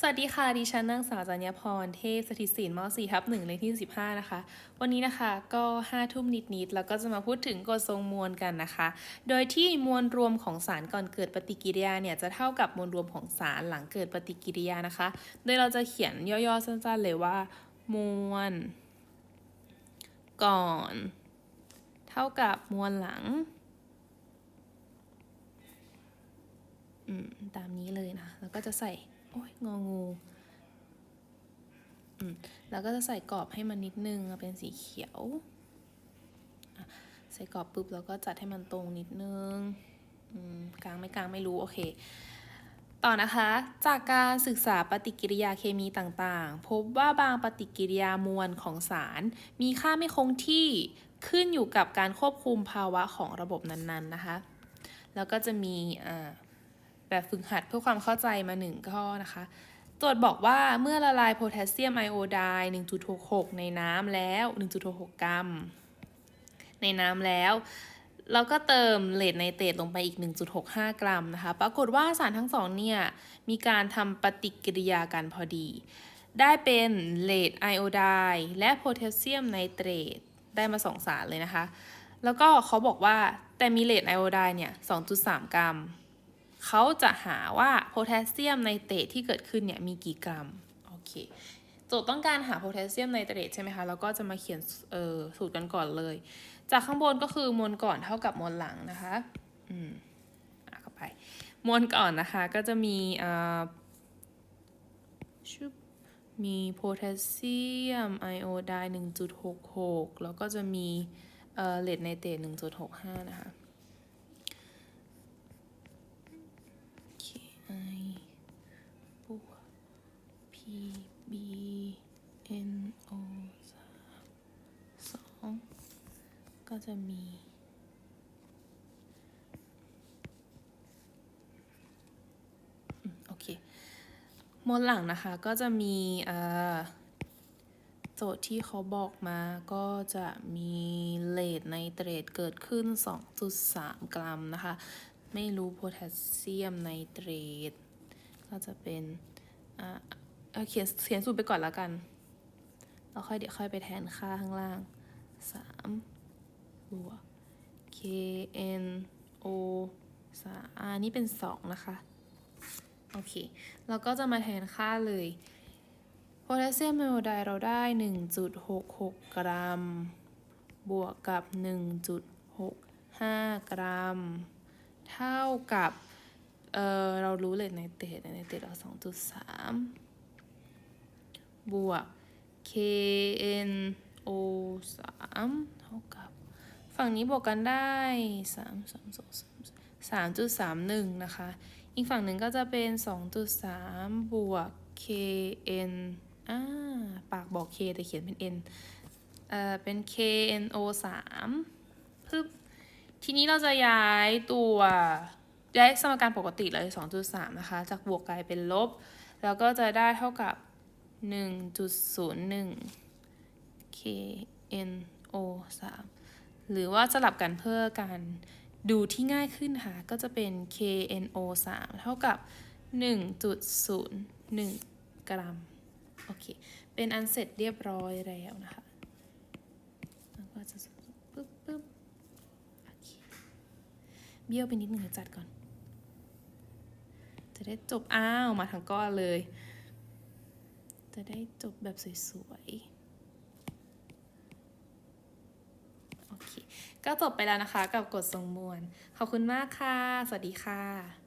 สวัสดีค่ะ ดิฉันนางสาวจัญญพร เทพสถิตศิลป์ม .4 ทับ1เลขที่15 นะคะ วันนี้นะคะก็5ทุ่มนิดๆ แล้วก็จะมาพูดถึงกฎทรงมวลกันนะคะ โดยที่มวลรวมของสารก่อนเกิดปฏิกิริยาเนี่ยจะเท่ากับมวลรวมของสารหลังเกิดปฏิกิริยานะคะ โดยเราจะเขียนย่อๆ สั้นๆ เลยว่า มวล ก่อน เท่ากับมวลหลังตามนี้เลยนะ แล้วก็จะใส่ อ้ยงองูอืมแล้วก็จะใส่กรอบให้มันนิดนึงเป็นสีเขียว ใส่กรอบปุ๊บแล้วก็จัดให้มันตรงนิดนึงกลางไม่กลางไม่รู้โอเค ต่อนะคะ จากการศึกษาปฏิกิริยาเคมีต่างๆ พบว่าบางปฏิกิริยามวลของสาร มีค่าไม่คงที่ขึ้นอยู่กับการควบคุมภาวะของระบบนั้นๆนะคะ แล้วก็จะมีอ่า แบบฝึกหัดเพื่อความเข้าใจมาหนึ่งข้อนะคะโจทย์บอกว่าเมื่อละลายโพแทสเซียมไอโอไดน์1.66 ในน้ำแล้ว 1.66 กรัม ในน้ำแล้วแล้วก็เติมเลดไนเตรตลงไปอีก 1.65 กรัมนะคะ ปรากฏว่าสารทั้งสองเนี่ยมีการทำปฏิกิริยากันพอดี ได้เป็นเลดไอโอไดน์และโพแทสเซียมไนเตรตได้มาสองสารเลยนะคะ แล้วก็เขาบอกว่าแต่มีเลดไอโอไดน์เนี่ย 2.3 กรัม เขาจะหาว่าโพแทสเซียมไนเตรตที่เกิดขึ้นเนี่ยมีกี่กรัม โอเค โจทย์ต้องการหาโพแทสเซียมไนเตรตใช่ไหมคะ แล้วก็จะมาเขียนสูตรกันก่อนเลย จากข้างบนก็คือมวลก่อนเท่ากับมวลหลังนะคะ อืมอะเข้าไป มวลก่อนนะคะก็จะมีอ่าชุบมีโพแทสเซียมไอโอไดน์1.66 แล้วก็จะมีเอ่อเลดไนเตรต1.65 นะคะ KI บวก PB NO สามสอง ก็จะมี โอเคมวลหลังนะคะก็จะมีโจทย์ที่เขาบอกมาก็จะมีเลดไนเตรตเกิดขึ้น 2.3 กรัมนะคะ ไม่รู้โพแทสเซียมไนเตรตก็จะเป็นเเขียนเขียนสูตรไปก่อนแล้วกัน แล้วค่อยเดี๋ยวค่อยไปแทนค่าข้างล่าง 3 บวก KN O 3อันนี้เป็น 2 นะคะ โอเค เราก็จะมาแทนค่าเลยโพแทสเซียมไอโอไดเราได้ 1.66 กรัม บวกกับ 1.65 กรัม เท่ากับ เออเรารู้เลยในเตดในเตดเราสองจุดสามบวก KNO สามเท่ากับ ฝั่งนี้บวกกันได้สามสามสองสามสามจุดสามหนึ่งนะคะ อีกฝั่งหนึ่งก็จะเป็นสองจุดสามบวก KN อ่าปากบอก K แต่เขียนเป็น N เอ่อเป็น KNO สามพึบทีนี้เราจะย้ายตัวย้ายสมการปกติเลย2.3นะคะ จากบวกกลายเป็นลบ แล้วก็จะได้เท่ากับ1.01 KNO 3 หรือว่าสลับกันเพื่อการดูที่ง่ายขึ้นค่ะ ก็จะเป็น KNO 3 เท่ากับ 1.01 กรัม โอเค เป็นอันเสร็จเรียบร้อยแล้วนะคะแล้วก็จะปึ๊บปึ๊บโอเค เบี้ยวไปนิดหนึ่งเดี๋ยวจัดก่อน จะได้จบอ้าว มาทั้งก้อนเลย จะได้จบแบบสวยๆ โอเค ก็จบไปแล้วนะคะกับกฎทรงมวล ขอบคุณมากค่ะ สวัสดีค่ะ